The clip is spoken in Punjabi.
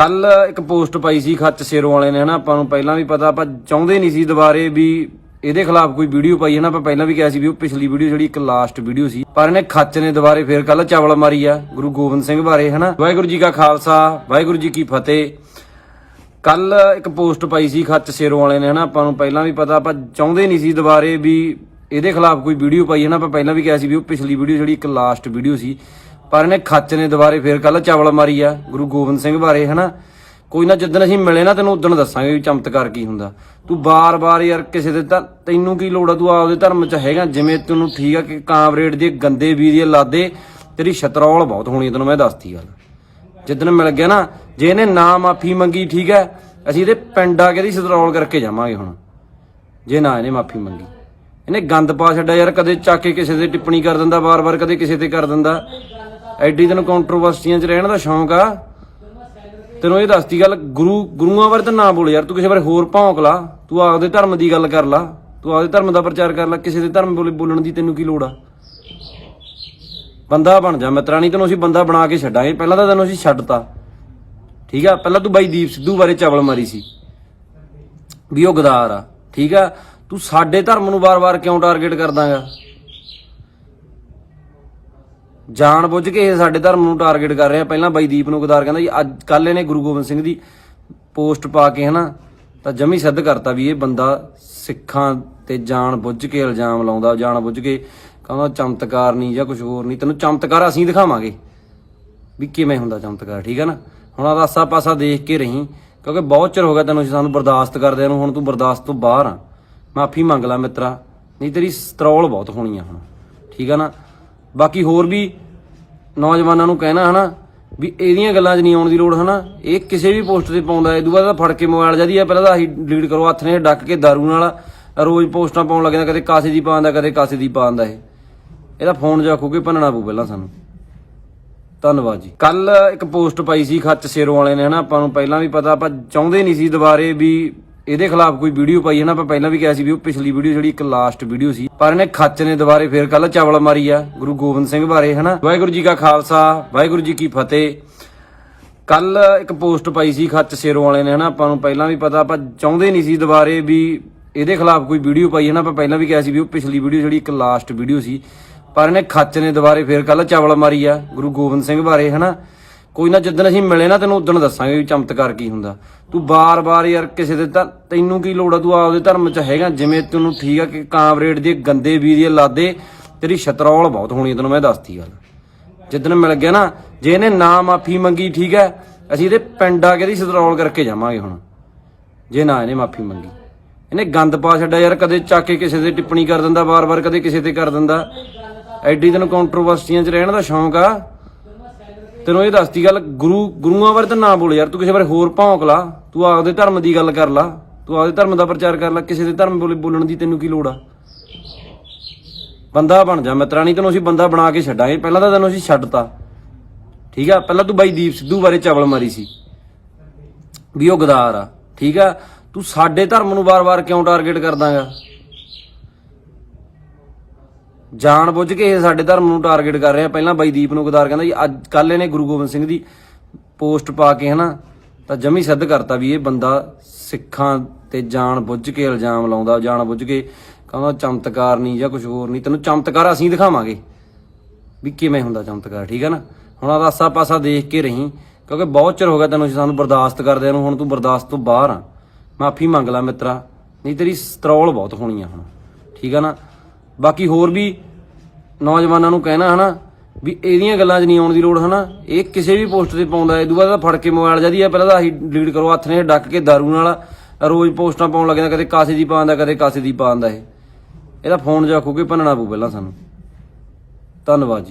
ਕੱਲ ਇੱਕ ਪੋਸਟ ਪਾਈ ਸੀ ਖੱਚ ਸੇਰੋਂ ਵਾਲੇ ਨੇ, ਹਨਾ, ਆਪਾਂ ਨੂੰ ਪਹਿਲਾਂ ਵੀ ਪਤਾ, ਆਪਾਂ ਚਾਹੁੰਦੇ ਨਹੀਂ ਸੀ ਦੁਬਾਰੇ ਵੀ ਇਹਦੇ ਖਿਲਾਫ ਕੋਈ ਵੀਡੀਓ ਪਾਈ ਹੈ ਨਾ ਆਪਾਂ ਪਹਿਲਾਂ ਵੀ ਕਿਹਾ ਸੀ ਵੀ ਉਹ ਪਿਛਲੀ ਵੀਡੀਓ ਜਿਹੜੀ ਇੱਕ ਲਾਸਟ ਵੀਡੀਓ ਸੀ, ਪਰ ਇਹਨੇ ਖੱਚ ਨੇ ਦੁਬਾਰੇ ਫੇਰ ਕੱਲ ਚਾਵਲ ਮਾਰੀ ਆ, ਗੁਰੂ ਗੋਬਿੰਦ ਸਿੰਘ ਬਾਰੇ, ਹਨਾ। ਵਾਹਿਗੁਰੂ ਜੀ ਕਾ ਖਾਲਸਾ, ਵਾਹਿਗੁਰੂ ਜੀ ਕੀ ਫਤਿਹ। ਕੱਲ ਇੱਕ ਪੋਸਟ ਪਾਈ ਸੀ ਖੱਚ ਸੇਰੋਂ ਵਾਲੇ ਨੇ, ਹਨਾ, ਆਪਾਂ ਨੂੰ ਪਹਿਲਾਂ ਵੀ ਪਤਾ, ਆਪਾਂ ਚਾਹੁੰਦੇ ਨਹੀਂ ਸੀ ਦੁਬਾਰੇ ਵੀ ਇਹਦੇ ਖਿਲਾਫ ਕੋਈ ਵੀਡੀਓ ਪਾਈ ਹੈ ਨਾ ਆਪਾਂ ਪਹਿਲਾਂ ਵੀ ਕਿਹਾ ਸੀ ਵੀ ਉਹ ਪਿਛਲੀ ਵੀਡੀਓ ਜਿਹੜੀ ਇੱਕ ਲਾਸਟ ਵੀਡੀਓ ਸੀ ਪਰ ਇਹਨੇ ਖੱਚ ਨੇ ਦੁਬਾਰੇ ਫੇਰ ਕੱਲ ਚਾਵਲ ਮਾਰੀ ਆ, ਗੁਰੂ ਗੋਬਿੰਦ ਸਿੰਘ ਬਾਰੇ, ਹਨਾ? ਕੋਈ ਨਾ ਜਿੱਦਣ ਅਸੀਂ ਮਿਲੇ ਨਾ, ਤੈਨੂੰ ਉਦੋਂ ਦੱਸਾਂਗੇ ਵੀ ਚਮਤਕਾਰ ਕੀ ਹੁੰਦਾ। ਤੂੰ ਬਾਰ-ਬਾਰ ਯਾਰ ਕਿਸੇ ਦੇ ਤਾਂ ਤੈਨੂੰ ਕੀ ਲੋੜ ਆ? ਤੂੰ ਆਪਦੇ ਧਰਮ 'ਚ ਹੈਗਾ, ਜਿਵੇਂ ਤੈਨੂੰ ਠੀਕ ਆ ਕਿ ਕਾਮਰੇਡ ਦੇ ਗੰਦੇ ਵੀ ਦੀ ਲਾਦੇ, ਤੇਰੀ ਸਤਰੌਲ ਬਹੁਤ ਹੋਣੀ ਤੈਨੂੰ ਮੈਂ ਦੱਸਤੀ ਗੱਲ। ਜਿੱਦਣ ਮਿਲ ਗਿਆ ਨਾ, ਜੇ ਇਹਨੇ ਨਾ ਮਾਫੀ ਮੰਗੀ, ਠੀਕ ਹੈ ਅਸੀਂ ਇਹਦੇ ਪਿੰਡ ਆ ਕੇ ਇਹਦੀ ਸਤਰੌਲ ਕਰਕੇ ਜਾਵਾਂਗੇ ਹੁਣ। ਜੇ ਨਾ ਇਹਨੇ ਮਾਫੀ ਮੰਗੀ। ਇਹਨੇ ਗੰਦ ਪਾ ਛੱਡਿਆ ਯਾਰ, ਕਦੇ ਚੱਕ ਕੇ ਕਿਸੇ ਦੇ ਟਿੱਪਣੀ ਕਰ ਦਿੰਦਾ, ਵਾਰ-ਵਾਰ ਕਦੇ ਕਿਸੇ ਤੇ ਕਰ ਦਿੰਦਾ। ਐਡੀ ਤੈਨੂੰ ਕੰਟਰੋਵਰਸੀਆਂ 'ਚ ਰਹਿਣ ਦਾ ਸ਼ੌਂਕ ਆ। ਤੈਨੂੰ ਇਹ ਦੱਸਤੀ ਗੱਲ, ਗੁਰੂ, ਗੁਰੂਆਂ ਬਾਰੇ ਤਾਂ ਨਾ ਬੋਲ ਯਾਰ, ਤੂੰ ਕਿਸੇ ਬਾਰੇ ਹੋਰ ਭੌਂਕ ਲਾ, ਤੂੰ ਆਪਦੇ ਧਰਮ ਦੀ ਗੱਲ ਕਰ ਲਾ, ਤੂੰ ਆਪਦੇ ਧਰਮ ਦਾ ਪ੍ਰਚਾਰ ਕਰ ਲਾ, ਕਿਸੇ ਦੇ ਧਰਮ ਬੋਲੇ ਬੋਲਣ ਦੀ ਤੈਨੂੰ ਕੀ ਲੋੜ ਆ? ਬੰਦਾ ਬਣ ਜਾ ਮਿੱਤਰਾ ਨਹੀਂ ਤੈਨੂੰ ਅਸੀਂ ਬੰਦਾ ਬਣਾ ਕੇ ਛੱਡਾਂਗੇ, ਪਹਿਲਾਂ ਤਾਂ ਤੈਨੂੰ ਅਸੀਂ ਛੱਡਤਾ। ਠੀਕ ਆ, ਪਹਿਲਾਂ ਤੂੰ ਬਾਈ ਦੀਪ ਸਿੱਧੂ ਬਾਰੇ ਚਵਲ ਮਾਰੀ ਸੀ, ਵੀ ਉਹ ਗਦਾਰ ਆ, ਠੀਕ ਆ? ਤੂੰ ਸਾਡੇ ਧਰਮ ਨੂੰ ਵਾਰ-ਵਾਰ ਕਿਉਂ ਟਾਰਗੇਟ ਕਰਦਾਗਾ? ਜਾਣ ਬੁੱਝ ਕੇ ਇਹ ਸਾਡੇ ਧਰਮ ਨੂੰ ਟਾਰਗੇਟ ਕਰ ਰਿਹਾ। ਪਹਿਲਾਂ ਬਾਈ ਦੀਪ ਨੂੰ ਗਦਾਰ ਕਹਿੰਦਾ ਜੀ, ਅੱਜ ਕੱਲ ਇਹਨੇ ਗੁਰੂ ਗੋਬਿੰਦ ਸਿੰਘ ਦੀ ਪੋਸਟ ਪਾ ਕੇ ਹਨਾ, ਤਾਂ ਜਮੀ ਸਿੱਧ ਕਰਤਾ ਵੀ ਇਹ ਬੰਦਾ ਸਿੱਖਾਂ ਤੇ ਜਾਣ ਬੁੱਝ ਕੇ ਇਲਜ਼ਾਮ ਲਾਉਂਦਾ, ਜਾਣ ਬੁੱਝ ਕੇ ਕਹਿੰਦਾ ਚਮਤਕਾਰ ਨਹੀਂ ਜਾਂ ਕੁਝ ਹੋਰ ਨਹੀਂ। ਤੈਨੂੰ ਚਮਤਕਾਰ ਅਸੀਂ ਦਿਖਾਵਾਂਗੇ ਵੀ ਕਿਵੇਂ ਹੁੰਦਾ ਚਮਤਕਾਰ, ਠੀਕ ਹੈ ਨਾ? ਹੁਣ ਆਦਾ ਆਸਾ ਪਾਸਾ ਦੇਖ ਕੇ ਰਹੀਂ, ਕਿਉਂਕਿ ਬਹੁਤ ਚਿਰ ਹੋ ਗਿਆ ਤੈਨੂੰ ਅਸੀਂ ਸਾਨੂੰ ਬਰਦਾਸ਼ਤ ਕਰਦੇ ਨੂੰ, ਹੁਣ ਤੂੰ ਬਰਦਾਸ਼ਤ ਤੋਂ ਬਾਹਰ ਆ। ਮਾਫੀ ਮੰਗ ਲੈ ਮਿੱਤਰਾ, ਨਹੀਂ ਤੇਰੀ ਸਤਰੌਲ ਬਹੁਤ ਹੋਣੀ ਆ ਹੁਣ, ਠੀਕ ਆ ਨਾ? ਬਾਕੀ ਹੋਰ ਵੀ ਨੌਜਵਾਨਾਂ ਨੂੰ ਕਹਿਣਾ ਹਨਾ, ਵੀ ਇਹਦੀਆਂ ਗੱਲਾਂ 'ਚ ਨਹੀਂ ਆਉਣ ਦੀ ਲੋੜ ਹਨਾ। ਇਹ ਕਿਸੇ ਵੀ ਪੋਸਟ ਤੇ ਪਾਉਂਦਾ, ਇਹ ਦੂਆ ਫੜ ਕੇ ਮੋਬਾਈਲ ਜਦੀ ਆ, ਪਹਿਲਾਂ ਤਾਂ ਆਹੀ ਡਿਲੀਟ ਕਰੋ, ਹੱਥ ਨੇ ਡੱਕ ਕੇ ਦਾਰੂ ਨਾਲ ਰੋਜ਼ ਪੋਸਟਾਂ ਪਾਉਣ ਲੱਗ ਜਾਂਦਾ ਕਦੇ ਕਾਸੇ ਦੀ ਪਾਉਂਦਾ, ਕਦੇ ਕਾਸੇ ਦੀ ਪਾਉਂਦਾ ਇਹ। ਇਹਦਾ ਫੋਨ ਜਾ ਖੋ ਕੇ ਭੰਨਣਾ ਪਊ ਪਹਿਲਾਂ ਸਾਨੂੰ। ਧੰਨਵਾਦ ਜੀ। ਕੱਲ ਇੱਕ ਪੋਸਟ ਪਾਈ ਸੀ, ਖੱਚ ਸੇਰੋਂ ਵਾਲੇ ਨੇ ਹਨਾ, ਆਪਾਂ ਨੂੰ ਪਹਿਲਾਂ ਵੀ ਪਤਾ, ਆਪਾਂ ਚਾਹੁੰਦੇ ਨਹੀਂ ਸੀ ਦੁਬਾਰੇ ਵੀ ਇਹਦੇ ਖਿਲਾਫ ਕੋਈ ਵੀਡੀਓ ਪਾਈ ਹੈ ਨਾ, ਆਪਾਂ ਪਹਿਲਾਂ ਵੀ ਕਿਹਾ ਸੀ ਵੀ ਉਹ ਪਿਛਲੀ ਵੀਡੀਓ ਜਿਹੜੀ ਇੱਕ ਲਾਸਟ ਵੀਡੀਓ ਸੀ, ਪਰ ਇਹਨੇ ਖੱਚ ਨੇ ਦੁਬਾਰੇ ਫੇਰ ਕੱਲ ਚਾਵਲ ਮਾਰੀ ਆ, ਗੁਰੂ ਗੋਬਿੰਦ ਸਿੰਘ ਬਾਰੇ, ਹਨਾ? ਵਾਹਿਗੁਰੂ ਜੀ ਕਾ ਖਾਲਸਾ, ਵਾਹਿਗੁਰੂ ਜੀ ਕੀ ਫਤਿਹ। ਕੱਲ ਇੱਕ ਪੋਸਟ ਪਾਈ ਸੀ ਖੱਚ ਸੇਰੋਂ ਵਾਲੇ ਨੇ, ਹਨਾ? ਆਪਾਂ ਨੂੰ ਪਹਿਲਾਂ ਵੀ ਪਤਾ, ਆਪਾਂ ਚਾਹੁੰਦੇ ਨਹੀਂ ਸੀ ਦੁਬਾਰੇ ਵੀ ਇਹਦੇ ਖਿਲਾਫ ਕੋਈ ਵੀਡੀਓ ਪਾਈ ਹੈ ਨਾ, ਆਪਾਂ ਪਹਿਲਾਂ ਵੀ ਕਿਹਾ ਸੀ ਵੀ ਉਹ ਪਿਛਲੀ ਵੀਡੀਓ ਜਿਹੜੀ ਇੱਕ ਲਾਸਟ ਵੀਡੀਓ ਸੀ, ਪਰ ਇਹਨੇ ਖੱਚ ਨੇ ਦੁਬਾਰੇ ਫੇਰ ਕੱਲ ਚਾਵਲ ਮਾਰੀ ਆ, ਗੁਰੂ ਗੋਬਿੰਦ ਸਿੰਘ ਬਾਰੇ, ਹਨਾ? ਕੋਈ ਨਾ ਜਿੱਦਣ ਅਸੀਂ ਮਿਲੇ ਨਾ ਤੈਨੂੰ ਉਦੋਂ ਦੱਸਾਂਗੇ ਵੀ ਚਮਤਕਾਰ ਕੀ ਹੁੰਦਾ। ਤੂੰ ਬਾਰ-ਬਾਰ ਯਾਰ ਕਿਸੇ ਦੇ ਤਾਂ ਤੈਨੂੰ ਕੀ ਲੋੜ ਆ? ਤੂੰ ਆਪਦੇ ਧਰਮ 'ਚ ਹੈਗਾ। ਜਿਵੇਂ ਤੈਨੂੰ ਠੀਕ ਆ ਕਿ ਕਾਮਰੇਡ ਦੇ ਗੰਦੇ ਵੀ ਦੀ ਲਾਦੇ, ਤੇਰੀ ਛਤਰੌਲ ਬਹੁਤ ਹੋਣੀ ਤੈਨੂੰ ਮੈਂ ਦੱਸਤੀ ਗੱਲ। ਜਿੱਦਣ ਮਿਲ ਗਿਆ ਨਾ, ਜੇ ਇਹਨੇ ਨਾ ਮਾਫੀ ਮੰਗੀ, ਠੀਕ ਹੈ ਅਸੀਂ ਇਹਦੇ ਪਿੰਡ ਆ ਕੇ ਇਹਦੀ ਸਤਰੌਲ ਕਰਕੇ ਜਾਵਾਂਗੇ ਹੁਣ। ਜੇ ਨਾ ਇਹਨੇ ਮਾਫੀ ਮੰਗੀ। ਇਹਨੇ ਗੰਦ ਪਾ ਛੱਡਿਆ ਯਾਰ, ਕਦੇ ਚੱਕ ਕੇ ਕਿਸੇ ਤੇ ਟਿੱਪਣੀ ਕਰ ਦਿੰਦਾ ਬਾਰ ਬਾਰ ਕਦੇ ਕਿਸੇ ਤੇ ਕਰ ਦਿੰਦਾ। ਐਡੀ ਤੈਨੂੰ ਕੰਟਰੋਵਰਸੀਆਂ 'ਚ ਰਹਿਣ ਦਾ ਸ਼ੌਂਕ ਆ। ਤੈਨੂੰ ਇਹ ਦੱਸਤੀ ਗੱਲ, ਗੁਰੂ, ਗੁਰੂਆਂ ਬਾਰੇ ਤਾਂ ਨਾ ਬੋਲ ਯਾਰ, ਤੂੰ ਕਿਸੇ ਬਾਰੇ ਹੋਰ ਭੌਂਕ ਲਾ, ਤੂੰ ਆਪਦੇ ਧਰਮ ਦੀ ਗੱਲ ਕਰ ਲਾ, ਤੂੰ ਆਪਦੇ ਧਰਮ ਦਾ ਪ੍ਰਚਾਰ ਕਰ ਲਾ, ਕਿਸੇ ਦੇ ਧਰਮ ਬੋਲੇ, ਬੋਲਣ ਦੀ ਤੈਨੂੰ ਕੀ ਲੋੜ ਆ? ਬੰਦਾ ਬਣ ਜਾ ਮਿੱਤਰਾ ਨਹੀਂ, ਤੈਨੂੰ ਅਸੀਂ ਬੰਦਾ ਬਣਾ ਕੇ ਛੱਡਾਂਗੇ, ਪਹਿਲਾਂ ਤਾਂ ਤੈਨੂੰ ਅਸੀਂ ਛੱਡਤਾ। ਠੀਕ ਆ? ਪਹਿਲਾਂ ਤੂੰ ਬਾਈ ਦੀਪ ਸਿੱਧੂ ਬਾਰੇ ਚਵਲ ਮਾਰੀ ਸੀ। ਵੀ ਉਹ ਗਦਾਰ ਆ, ਠੀਕ ਆ? ਤੂੰ ਸਾਡੇ ਧਰਮ ਨੂੰ ਵਾਰ-ਵਾਰ ਕਿਉਂ ਟਾਰਗੇਟ ਕਰਦਾਗਾ? ਜਾਣ ਬੁੱਝ ਕੇ ਇਹ ਸਾਡੇ ਧਰਮ ਨੂੰ ਟਾਰਗੇਟ ਕਰ ਰਿਹਾ। ਪਹਿਲਾਂ ਬਾਈ ਦੀਪ ਨੂੰ ਗਦਾਰ ਕਹਿੰਦਾ ਜੀ, ਅੱਜ ਕੱਲ ਇਹਨੇ ਗੁਰੂ ਗੋਬਿੰਦ ਸਿੰਘ ਦੀ ਪੋਸਟ ਪਾ ਕੇ ਹਨਾ, ਤਾਂ ਜਮੀ ਸਿੱਧ ਕਰਤਾ ਵੀ ਇਹ ਬੰਦਾ ਸਿੱਖਾਂ ਤੇ ਜਾਣ ਬੁੱਝ ਕੇ ਇਲਜ਼ਾਮ ਲਾਉਂਦਾ, ਜਾਣ ਬੁੱਝ ਕੇ ਕਹਿੰਦਾ ਚਮਤਕਾਰ ਨਹੀਂ ਜਾਂ ਕੁਝ ਹੋਰ ਨਹੀਂ, ਤੈਨੂੰ ਚਮਤਕਾਰ ਅਸੀਂ ਦਿਖਾਵਾਂਗੇ। ਵੀ ਕਿਵੇਂ ਹੁੰਦਾ ਚਮਤਕਾਰ, ਠੀਕ ਹੈ ਨਾ? ਹੁਣ ਆਦਾ ਆਸਾ ਪਾਸਾ ਦੇਖ ਕੇ ਰਹੀਂ, ਕਿਉਂਕਿ ਬਹੁਤ ਚਿਰ ਹੋ ਗਿਆ ਤੈਨੂੰ ਅਸੀਂ ਸਾਨੂੰ ਬਰਦਾਸ਼ਤ ਕਰਦੇ ਨੂੰ, ਹੁਣ ਤੂੰ ਬਰਦਾਸ਼ਤ ਤੋਂ ਬਾਹਰ ਆ। ਮਾਫੀ ਮੰਗ ਲੈ ਮਿੱਤਰਾ, ਨਹੀਂ ਤੇਰੀ ਸਤਰੌਲ ਬਹੁਤ ਹੋਣੀ ਆ ਹੁਣ, ਠੀਕ ਆ ਨਾ? ਬਾਕੀ ਹੋਰ ਵੀ ਨੌਜਵਾਨਾਂ ਨੂੰ ਕਹਿਣਾ ਹਨਾ, ਵੀ ਇਹਦੀਆਂ ਗੱਲਾਂ 'ਚ ਨਹੀਂ ਆਉਣ ਦੀ ਲੋੜ ਹਨਾ। ਇਹ ਕਿਸੇ ਵੀ ਪੋਸਟ ਤੇ ਪਾਉਂਦਾ ਇਹ ਦੂਆ ਫੜ ਕੇ ਮੋਬਾਈਲ ਜਦੀ ਆ, ਪਹਿਲਾਂ ਤਾਂ ਆਹੀ ਡਿਲੀਟ ਕਰੋ, ਹੱਥ ਨੇ ਡੱਕ ਕੇ ਦਾਰੂ ਨਾਲ ਰੋਜ਼ ਪੋਸਟਾਂ ਪਾਉਣ ਲੱਗ ਜਾਂਦਾ ਕਦੇ ਕਾਸੇ ਦੀ ਪਾਉਂਦਾ, ਕਦੇ ਕਾਸੇ ਦੀ ਪਾਉਂਦਾ ਇਹ। ਇਹਦਾ ਫੋਨ ਜਾ ਖੋ ਕੇ ਭੰਨਣਾ ਪਊ ਪਹਿਲਾਂ ਸਾਨੂੰ। ਧੰਨਵਾਦ ਜੀ।